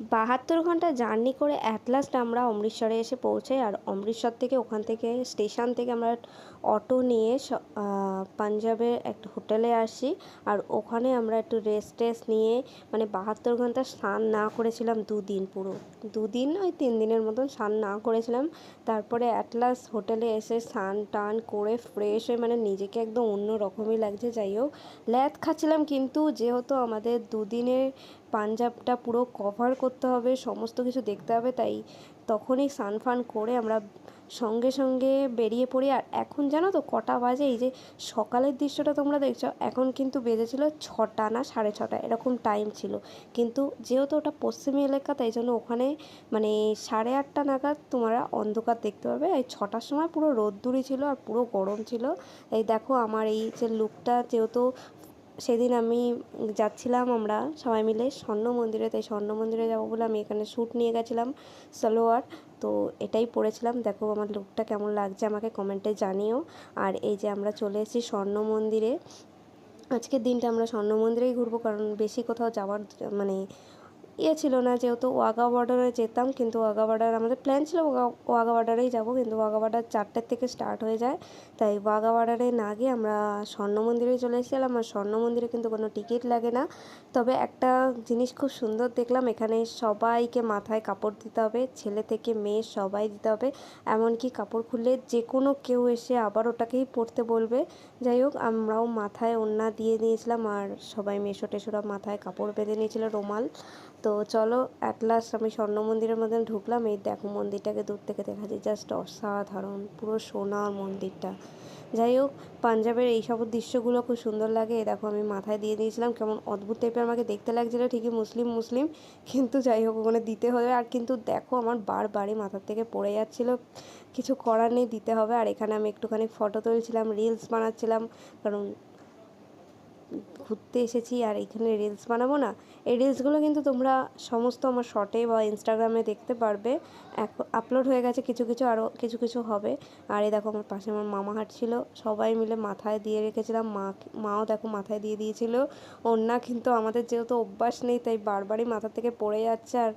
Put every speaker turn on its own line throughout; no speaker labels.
বাহাত্তর ঘণ্টা জার্নি করে অ্যাট লাস্ট আমরা অমৃতসরে এসে পৌঁছাই। আর অমৃতসর থেকে ওখান থেকে স্টেশন থেকে আমরা অটো নিয়ে পাঞ্জাবের একটা হোটেলে আসি। আর ওখানে আমরা একটু রেস্ট টেস্ট নিয়ে মানে বাহাত্তর ঘণ্টা স্নান না করেছিলাম দুদিন পুরো। দুদিন ওই তিন দিনের মতন স্নান না করেছিলাম। তারপরে অ্যাট লাস্ট হোটেলে এসে স্নান টান করে ফ্রেশ হয়ে মানে নিজেকে একদম অন্য রকমই লাগছে। যাই হোক, ল্যাদ খাচ্ছিলাম কিন্তু যেহেতু আমাদের দুদিনের পাঞ্জাবটা পুরো কভার করতে হবে, সমস্ত কিছু দেখতে হবে, তাই তখনই স্নান ফান করে আমরা সঙ্গে সঙ্গে বেরিয়ে পড়ি। আর এখন জানো তো কটা বাজে, এই যে সকালের দৃশ্যটা তোমরা দেখছ, এখন কিন্তু বেজেছিল ছটা না সাড়ে ছটা, এরকম টাইম ছিল। কিন্তু যেহেতু ওটা পশ্চিমী এলাকা, তাই জন্য ওখানে মানে সাড়ে আটটা নাগাদ তোমরা অন্ধকার দেখতে পাবে। এই ছটার সময় পুরো রোদ্দুরি ছিল আর পুরো গরম ছিল। এই দেখো আমার এই যে লুকটা যেহেতু সেদিন আমি যাচ্ছিলাম আমরা সবাই মিলে স্বর্ণ মন্দিরে, তাই স্বর্ণ মন্দিরে যাব বলে আমি এখানে শ্যুট নিয়ে গেছিলাম, সালোয়ার। তো এটাই পরেছিলাম। দেখো আমার লুকটা কেমন লাগছে, আমাকে কমেন্টে জানিও। আর এই যে আমরা চলে এসেছি স্বর্ণ মন্দিরে। আজকের দিনটা আমরা স্বর্ণ মন্দিরেই ঘুরবো, কারণ বেশি কোথাও যাওয়ার মানে ইয়ে ছিল না যেহেতু ওয়াঘা বর্ডারে যেতাম, কিন্তু ওয়াগা বর্ডার আমাদের প্ল্যান ছিল ওয়াঘা বর্ডারেই যাব, কিন্তু ওয়াঘা বর্ডার চারটের থেকে স্টার্ট হয়ে যায়। তাই ওয়াঘা বর্ডারে না গিয়ে আমরা স্বর্ণ মন্দিরে চলে এসেছিলাম। আর স্বর্ণ মন্দিরে কিন্তু কোনো টিকিট লাগে না। তবে একটা জিনিস খুব সুন্দর দেখলাম, এখানে সবাইকে মাথায় কাপড় দিতে হবে, ছেলে থেকে মেয়ে সবাই দিতে হবে। এমনকি কাপড় খুললে যে কোনো কেউ এসে আবার ওটাকেই পরতে বলবে। যাই হোক, আমরাও মাথায় ওন্না দিয়ে নিয়েছিলাম আর সবাই মেশো টেশোরা মাথায় কাপড় বেঁধে নিয়েছিল রোমাল। তো চলো অ্যাট লাস্ট আমি স্বর্ণ মন্দিরের মধ্যে ঢুকলাম। এই দেখো মন্দিরটাকে দূর থেকে দেখা যায় জাস্ট অসাধারণ, পুরো সোনার মন্দিরটা। যাই হোক, পাঞ্জাবের এই সব দৃশ্যগুলো খুব সুন্দর লাগে। দেখো, আমি মাথায় দিয়ে দিয়েছিলাম, কেমন অদ্ভুত টাইপের আমাকে দেখতে লাগছিল, ঠিকই মুসলিম মুসলিম। কিন্তু যাই হোক, ওখানে দিতে হবে। আর কিন্তু দেখো, আমার বারবারই মাথার থেকে পড়ে যাচ্ছিল। কিছু করার নেই, দিতে হবে। আর এখানে আমি একটুখানি ফটো তুলছিলাম রিলস বানাচ্ছিলাম। কারণ ঘুরতে এসেছি আর এখানে রিলস বানাবো না। এই রিলসগুলো কিন্তু তোমরা সমস্ত আমার শর্টে বা ইনস্টাগ্রামে দেখতে পারবে। আপলোড হয়ে গেছে, কিছু কিছু আরও কিছু কিছু হবে। আর এই দেখো আমার পাশে আমার মামা হাঁটছিল, সবাই মিলে মাথায় দিয়ে রেখেছিলাম, মা, মাও দেখো মাথায় দিয়ে দিয়েছিল। ওড়না কিন্তু আমাদের যেহেতু অভ্যাস নেই, তাই বারবারই মাথা থেকে পড়ে যাচ্ছে আর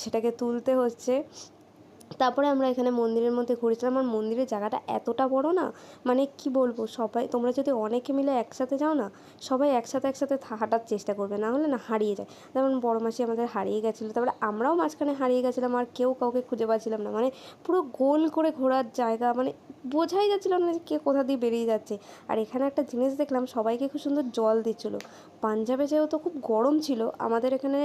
সেটাকে তুলতে হচ্ছে। তারপরে আমরা এখানে মন্দিরের মধ্যে ঘুরেছিলাম। আর মন্দিরের জায়গাটা এতটা বড় না মানে কি বলব, সবাই, তোমরা যদি অনেকে মিলে একসাথে যাও না, সবাই একসাথে একসাথে হাঁটার চেষ্টা করবে, না হলে না হারিয়ে যায়। যেমন বড় মাসি আমাদের হারিয়ে গেছিল, তারপরে আমরাও মাঝখানে হারিয়ে গেছিলাম, আর কেউ কাউকে খুঁজে পাচ্ছিলাম না। মানে পুরো গোল করে ঘোরার জায়গা মানে বোঝাই যাচ্ছিলাম না যে কে কোথা দিয়ে বেরিয়ে যাচ্ছে। আর এখানে একটা জিনিস দেখলাম, সবাইকে খুব সুন্দর জল দিচ্ছিল। পাঞ্জাবে যেহেতু খুব গরম ছিল, আমাদের এখানে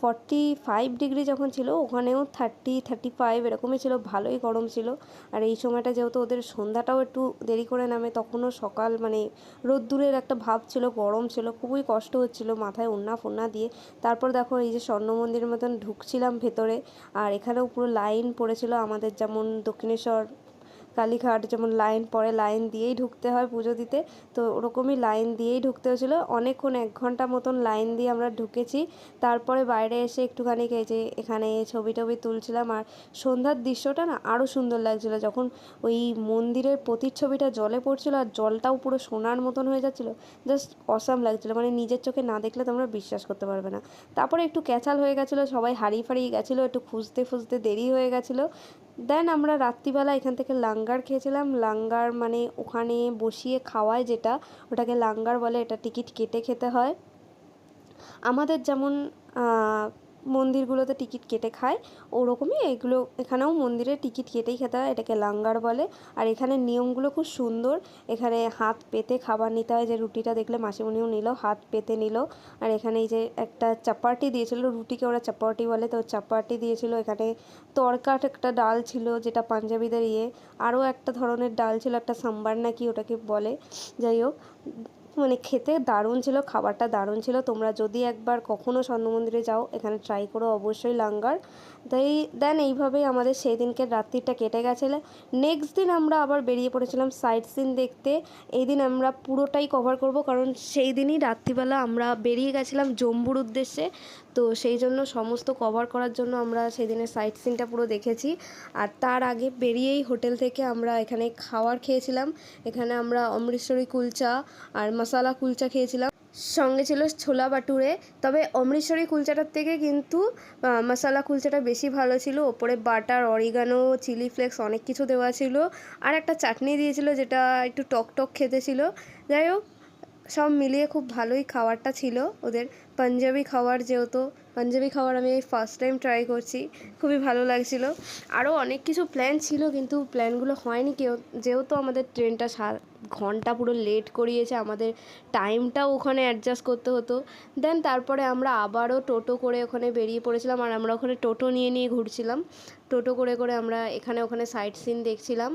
ফর্টি ফাইভ ডিগ্রি যখন ছিল, ওখানেও থার্টি থার্টি ফাইভ এরকমই ছিল, ভালোই গরম ছিল। আর এই সময়টা যেহেতু ওদের সন্ধ্যাটাও একটু দেরি করে নামে, তখনও সকাল মানে রোদ্দুরের একটা ভাব ছিল, গরম ছিল, খুবই কষ্ট হচ্ছিল মাথায় ওন্না ফোন্না দিয়ে। তারপর দেখো এই যে স্বর্ণ মন্দিরের মতন ঢুকছিলাম ভেতরে, আর এখানেও পুরো লাইন পড়েছিল আমাদের যেমন দক্ষিণেশ্বর কালীঘাট যেমন লাইন পড়ে লাইন দিয়েই ঢুকতে হয় পুজো দিতে, তো ওরকমই লাইন দিয়েই ঢুকতে হয়েছিল। অনেকক্ষণ, এক ঘণ্টা মতন লাইন দিয়ে আমরা ঢুকেছি। তারপরে বাইরে এসে একটুখানি যে এখানে ছবি টবি তুলছিলাম আর সন্ধ্যার দৃশ্যটা না আরও সুন্দর লাগছিল। যখন ওই মন্দিরের প্রতিচ্ছবিটা জলে পড়ছিল আর জলটাও পুরো সোনার মতন হয়ে যাচ্ছিল জাস্ট অসাম লাগছিল। মানে নিজের চোখে না দেখলে তোমরা বিশ্বাস করতে পারবে না। তারপরে একটু ক্যাচাল হয়ে গেছিল, সবাই হারিয়ে ফারিয়ে গেছিল, একটু খুঁজতে খুঁজতে দেরি হয়ে গেছিল। দেন আমরা রাত্রিবেলা এখান থেকে লাঙ্গার খেয়েছিলাম। লাঙ্গার মানে ওখানে বসিয়ে খাওয়ায় যেটা, ওটাকে লাঙ্গার বলে, এটা টিকিট কেটে খেতে হয়। আমাদের যেমন মন্দিরগুলোতে টিকিট কেটে খায়। ওরকমই এগুলো, এখানেও মন্দিরে টিকিট কেটেই খেতে হয়, এটাকে লাঙ্গার বলে। আর এখানে নিয়মগুলো খুব সুন্দর। এখানে হাত পেতে খাবার নিতে হয়, যে রুটিটা দেখলে মাসিমণিও নিল, হাত পেতে নিল। আর এখানে এই যে একটা চাপাটি দিয়েছিল, রুটিকে ওরা চাপাটি বলে, তো চাপাটি দিয়েছিল। এখানে তরকাট একটা ডাল ছিল, যেটা পাঞ্জাবিদের ইয়ে। আরও একটা ধরনের ডাল ছিল, একটা সাম্বার নাকি ওটাকে বলে। যাই হোক মানে খেতে দারুণ ছিল, খাবারটা দারুণ ছিল। তোমরা যদি একবার কখনও স্বর্ণ মন্দিরে যাও, এখানে ট্রাই করো অবশ্যই লাঙ্গার। তাই দেন এইভাবেই আমাদের সেই দিনকে রাত্রিটা কেটে গেছিল। নেক্সট দিন আমরা আবার বেরিয়ে পড়েছিলাম সাইট সিন দেখতে। এই দিন আমরা পুরোটাই কভার করব, কারণ সেই দিনই রাত্রিবেলা আমরা বেরিয়ে গেছিলাম জম্বুর উদ্দেশ্যে। তো সেই জন্য সমস্ত কভার করার জন্য আমরা সেই দিনের সাইট সিনটা পুরো দেখেছি। আর তার আগে বেরিয়েই হোটেল থেকে আমরা এখানে খাওয়ার খেয়েছিলাম। এখানে আমরা অমৃতসরি কুলচা আর মশালা কুলচা খেয়েছিলাম। সঙ্গে ছিল ছোলা বাটুরে। তবে অমৃতসরি কুলচাটার থেকে কিন্তু মশালা কুলচাটা বেশি ভালো ছিল। ওপরে বাটার, অরিগানো, চিলি ফ্লেক্স অনেক কিছু দেওয়া ছিল। আর একটা চাটনি দিয়েছিল যেটা একটু টক টক খেতে ছিল। যাই হোক, সব মিলিয়ে খুব ভালোই খাবারটা ছিল ওদের। পাঞ্জাবি খাবার যেহেতু পাঞ্জাবি খাবার আমি ফার্স্ট টাইম ট্রাই করছি, খুবই ভালো লাগছিল। আরও অনেক কিছু প্ল্যান ছিল, কিন্তু প্ল্যানগুলো হয়নি কেউ। যেহেতু আমাদের ট্রেনটা সাত ঘণ্টা পুরো লেট করিয়েছে, আমাদের টাইমটাও ওখানে অ্যাডজাস্ট করতে হতো। দেন তারপরে আমরা আবারও টোটো করে ওখানে বেরিয়ে পড়েছিলাম, আর আমরা ওখানে টোটো নিয়ে নিয়ে ঘুরছিলাম। টোটো করে করে আমরা এখানে, ওখানে সাইট সিন দেখছিলাম।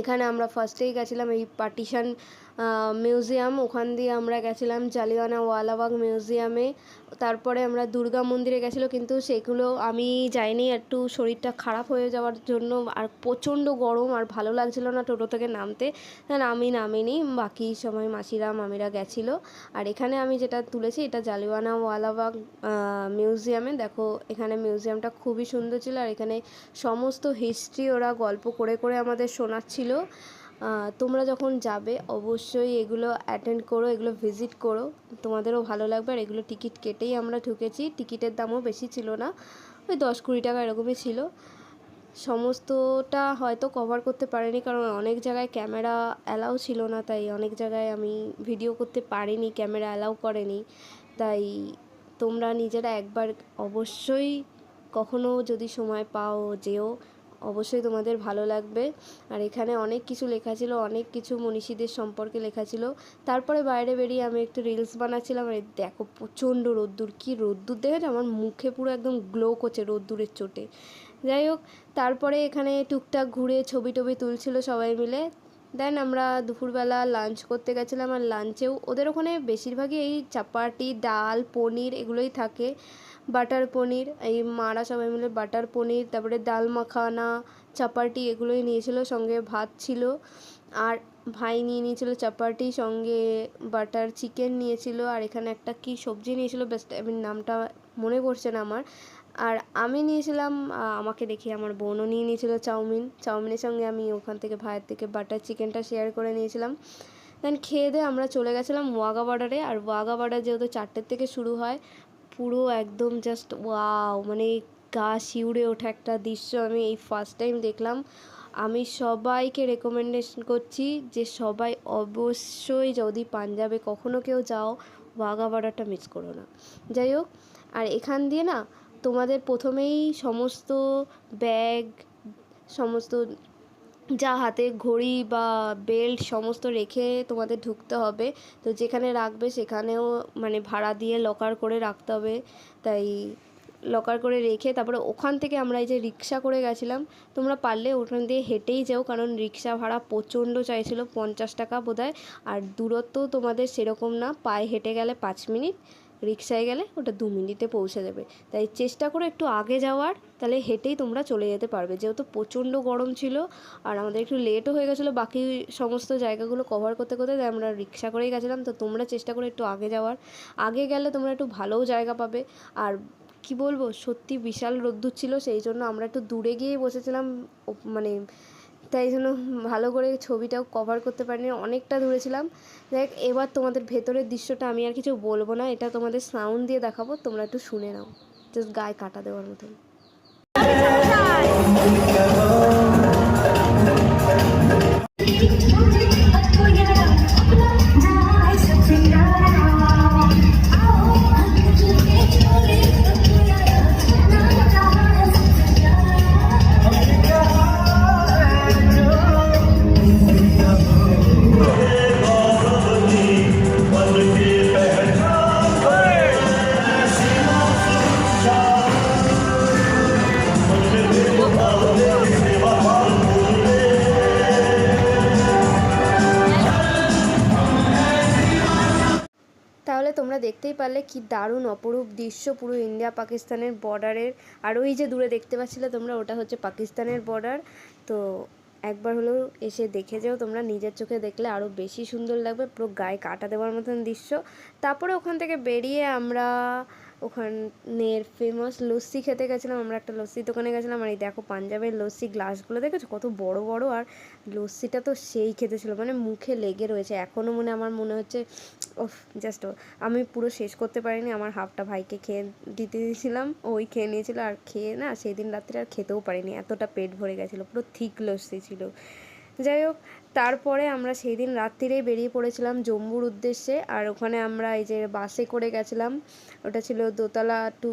এখানে আমরা ফার্স্টেই গেছিলাম এই পার্টিশন মিউজিয়াম ওখান দিয়ে আমরা গেছিলাম জালিয়ানা ওয়ালাবাগ মিউজিয়ামে তারপরে আমরা দুর্গা মন্দিরে গেছিল, কিন্তু সেগুলো আমি যাইনি, একটু শরীরটা খারাপ হয়ে যাওয়ার জন্য আর প্রচণ্ড গরম আর ভালো লাগছিল না টোটো থেকে নামতে। আমি নামিনি, বাকি সময় মাসিরা, মামিরা গেছিল। আর এখানে আমি যেটা তুলেছি, এটা জালিয়ানা ওয়ালাবাগ মিউজিয়ামে দেখো, এখানে মিউজিয়ামটা খুবই সুন্দর ছিল আর এখানে সমস্ত হিস্ট্রি ওরা গল্প করে করে আমাদের শোনাচ্ছিল। তোমরা যখন যাবে, অবশ্যই এগুলো অ্যাটেন্ড করো, এগুলো ভিজিট করো। তোমাদেরও ভালো লাগবে, আর এগুলো টিকিট কেটেই আমরা ঢুকেছি। টিকিটের দামও বেশি ছিল না, ওই দশ কুড়ি টাকা এরকমই ছিল। সমস্তটা হয়তো কভার করতে পারিনি, কারণ অনেক জায়গায় ক্যামেরা অ্যালাউ ছিল না, তাই অনেক জায়গায় আমি ভিডিও করতে পারিনি ক্যামেরা অ্যালাউ করেনি। তাই তোমরা নিজেরা একবার অবশ্যই কখনো যদি সময় পাও, যেও। অবশ্যই তোমাদের ভালো লাগবে। আর এখানে অনেক কিছু লেখা ছিল, অনেক কিছু মনীষীদের সম্পর্কে লেখা ছিল। তারপরে বাইরে বেরিয়ে আমি একটু রিলস বানাচ্ছিলাম, আর দেখো প্রচণ্ড রোদ্দুর, কী রোদ্দুর দেখেছ? আমার মুখে পুরো একদম গ্লো করছে রোদ্দুরের চোটে। যাই হোক, তারপরে এখানে টুকটাক ঘুরে ছবি টবি তুলছিল সবাই মিলে। দেন আমরা দুপুরবেলা লাঞ্চ করতে গেছিলাম আর লাঞ্চেও ওদের ওখানে বেশিরভাগই এই চাপাটি, ডাল, পনির এগুলোই থাকে। বাটার পনির, এই মারা সবাই মিলে বাটার পনির, তারপরে ডাল মাখানা, চাপাটি এগুলোই নিয়েছিল, সঙ্গে ভাত ছিল। আর ভাই নিয়ে নিয়েছিল চাপাটি, সঙ্গে বাটার চিকেন নিয়েছিল। আর এখানে একটা কি সবজি নিয়েছিল বেশ আমি নামটা মনে পড়ছে না আমার। আর আমি নিয়েছিলাম আমাকে দেখে আমার বোনও নিয়ে নিয়েছিল চাউমিন। চাউমিনের সঙ্গে আমি ওখান থেকে ভাইয়ের থেকে বাটার চিকেনটা শেয়ার করে নিয়েছিলাম। দেন খেয়ে দিয়ে আমরা চলে গেছিলাম ওয়াগা বর্ডারে আর ওয়াগা বর্ডার যেহেতু চারটের থেকে শুরু হয়, পুরো একদম জাস্ট ওয়াও মানে গা শিউড়ে ওঠা একটা দৃশ্য আমি এই ফার্স্ট টাইম দেখলাম। আমি সবাইকে রেকমেন্ডেশন করছি যে সবাই অবশ্যই যদি পাঞ্জাবে কখনো কেউ যাও ওয়াগা বর্ডারটা মিস করো না। যাই হোক আর এখান দিয়ে না তোমাদের প্রথমেই সমস্ত ব্যাগ, সমস্ত যা হাতে ঘড়ি বা বেল্ট সমস্ত রেখে তোমাদের ঢুকতে হবে। তো যেখানে রাখবে সেখানেও মানে ভাড়া দিয়ে লকার করে রাখতে হবে। তাই লকার করে রেখে তারপরে ওখান থেকে আমরা এই যে রিক্সা করে গেছিলাম, তোমরা পারলে ওখান দিয়ে হেঁটেই যাও। কারণ রিক্সা ভাড়া প্রচণ্ড চাইছিল, পঞ্চাশ টাকা বোধহয়। আর দূরত্ব তোমাদের সেরকম না, পায়ে হেঁটে গেলে পাঁচ মিনিট। রিক্সায় গেলে ওটা দু মিনিটে পৌঁছে দেবে। তাই চেষ্টা করো একটু আগে যাওয়ার, তাহলে হেঁটেই তোমরা চলে যেতে পারবে। যেহেতু প্রচণ্ড গরম ছিল আর আমাদের একটু লেটও হয়ে গেছিল, বাকি সমস্ত জায়গাগুলো কভার করতে করতে তাই আমরা রিক্সা করেই গেছিলাম। তো তোমরা চেষ্টা করো একটু আগে যাওয়ার। আগে গেলে তোমরা একটু ভালোও জায়গা পাবে। আর কি বলব, সত্যি বিশাল রোদ্দুর ছিল, সেই জন্য আমরা একটু দূরে গিয়েই বসেছিলাম মানে তাই জন্য ভালো করে ছবিটাও কভার করতে পারিনি, অনেকটা ধরেছিলাম দেখ, এবার তোমাদের ভেতরের দৃশ্যটা আমি আর কিছু বলব না, এটা তোমাদের সাউন্ড দিয়ে দেখাবো, তোমরা একটু শুনে নাও। জাস্ট গায়ে কাটা দেওয়ার মতন। দেখতেই পারলে কি দারুণ অপরূপ দৃশ্য পুরো ইন্ডিয়া পাকিস্তানের বর্ডারের। আর ওই যে দূরে দেখতে পাচ্ছিলে তোমরা, ওটা হচ্ছে পাকিস্তানের বর্ডার। তো একবার হলেও এসে দেখে যাও, তোমরা নিজের চোখে দেখলে আরও বেশি সুন্দর লাগবে, পুরো গায়ে কাটা দেওয়ার মতন দৃশ্য। তারপরে ওখান থেকে বেরিয়ে আমরা ওখানের ফেমাস লস্যি খেতে গেছিলাম, আমরা একটা লস্যির দোকানে গেছিলাম, আর এই দেখো পাঞ্জাবের লস্যি গ্লাসগুলো দেখেছ? কত বড় বড়, আর লস্যিটা তো সেই খেতে ছিল মানে মুখে লেগে রয়েছে। এখনও মনে, আমার মনে হচ্ছে ওফ জাস্ট আমি পুরো শেষ করতে পারিনি, আমার হাফটা ভাইকে খেয়ে দিতে দিয়েছিলাম, ওই খেয়ে নিয়েছিল, আর খেয়ে না, সেই দিন রাত্রে আর খেতেও পারিনি, এতটা পেট ভরে গেছিল, পুরো থিক লস্যি ছিল। যাই হোক, তারপরে আমরা সেই দিন রাত্রিরেই বেরিয়ে পড়েছিলাম জম্মুর উদ্দেশ্যে। আর ওখানে আমরা এই যে বাসে করে গেছিলাম, ওটা ছিল দোতলা টু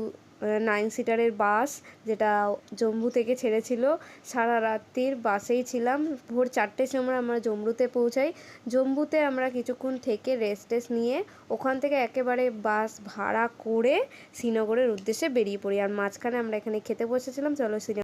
নাইন সিটারের বাস যেটা জম্মু থেকে ছেড়েছিল। সারা রাত্রির বাসেই ছিলাম। ভোর চারটের সময় আমরা জম্মুতে পৌঁছাই। জম্মুতে আমরা কিছুক্ষণ থেকে রেস্ট টেস্ট নিয়ে ওখান থেকে একেবারে বাস ভাড়া করে শ্রীনগরের উদ্দেশ্যে বেরিয়ে পড়ি। আর মাঝখানে আমরা এখানে খেতে বসেছিলাম, চলো শ্রীনগর